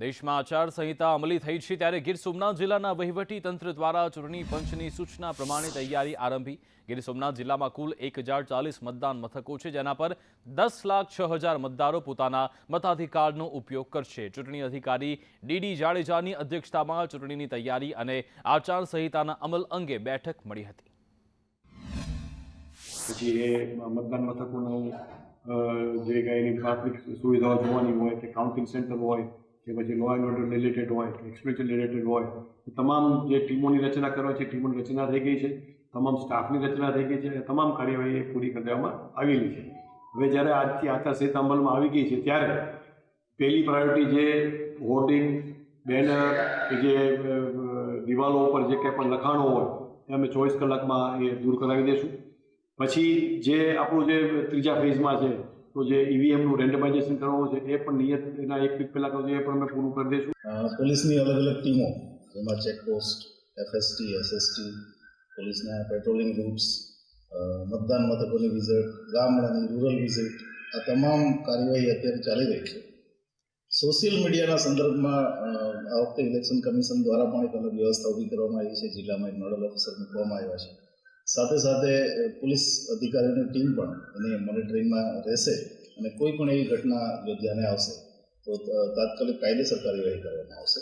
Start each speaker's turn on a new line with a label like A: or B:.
A: દેશમાં આચારસંહિતા અમલી થઈ છે ત્યારે ગીર સોમનાથ જિલ્લાના વહીવટી તંત્ર દ્વારા ચૂંટણી પંચની સૂચના પ્રમાણે તૈયારી આરંભી. ગીર સોમનાથ જિલ્લામાં કુલ એક મતદાન મથકો છે, જેના પર દસ લાખ છ હજાર મતદારો પોતાના મતાધિકારનો ઉપયોગ કરશે. ચૂંટણી અધિકારી ડીડી જાડેજાની અધ્યક્ષતામાં ચૂંટણીની તૈયારી અને આચારસંહિતાના અમલ અંગે બેઠક મળી હતી.
B: મતદાન મથકોનું જે કાંઈ સુવિધાઓ જોવાની હોય કે કાઉન્ટિંગ સેન્ટર હોય કે પછી લો એન્ડ ઓર્ડર રિલેટેડ હોય કે એક્સપેન્શન રિલેટેડ હોય તમામ જે ટીમોની રચના કરવા છે ટીમોની રચના થઈ ગઈ છે, તમામ સ્ટાફની રચના થઈ ગઈ છે, અને તમામ કાર્યવાહી એ પૂરી કરી દેવામાં આવેલી છે. હવે જ્યારે આજથી આચારસંહિતા અમલમાં આવી ગઈ છે, ત્યારે પહેલી પ્રાયોરિટી જે હોર્ડિંગ બેનર કે જે દિવાલો ઉપર જે કંઈ પણ લખાણો હોય, એ અમે ચોવીસ કલાકમાં એ દૂર કરાવી દઈશું પછી જે આપણું જે ત્રીજા ફેઝમાં છે તો જે ઈવીએમનું રેન્ડમાઇઝેશન કરવાનું છે, એ પણ નિયત એના એક વીક પહેલાં કરવું એ પણ અમે પૂરું કરી દઈશું.
C: પોલીસની અલગ અલગ ટીમો, જેમાં ચેકપોસ્ટ એફએસટી એસએસટી પોલીસના પેટ્રોલિંગ ગ્રુપ્સ મતદાન મથકોની વિઝિટ ગામડાની રૂરલ વિઝિટ આ તમામ કાર્યવાહી અત્યારે ચાલી રહી છે. સોશિયલ મીડિયાના સંદર્ભમાં આ વખતે ઇલેક્શન કમિશન દ્વારા પણ એક અલગ વ્યવસ્થા ઊભી કરવામાં આવી છે. જિલ્લામાં એક નોડલ ઓફિસર મૂકવામાં આવ્યા છે. સાથે સાથે પોલીસ અધિકારીની ટીમ પણ એની મોનિટરિંગમાં રહેશે અને કોઈ પણ એવી ઘટના જો ધ્યાને આવશે તો તાત્કાલિક કાયદેસર કાર્યવાહી કરવામાં આવશે.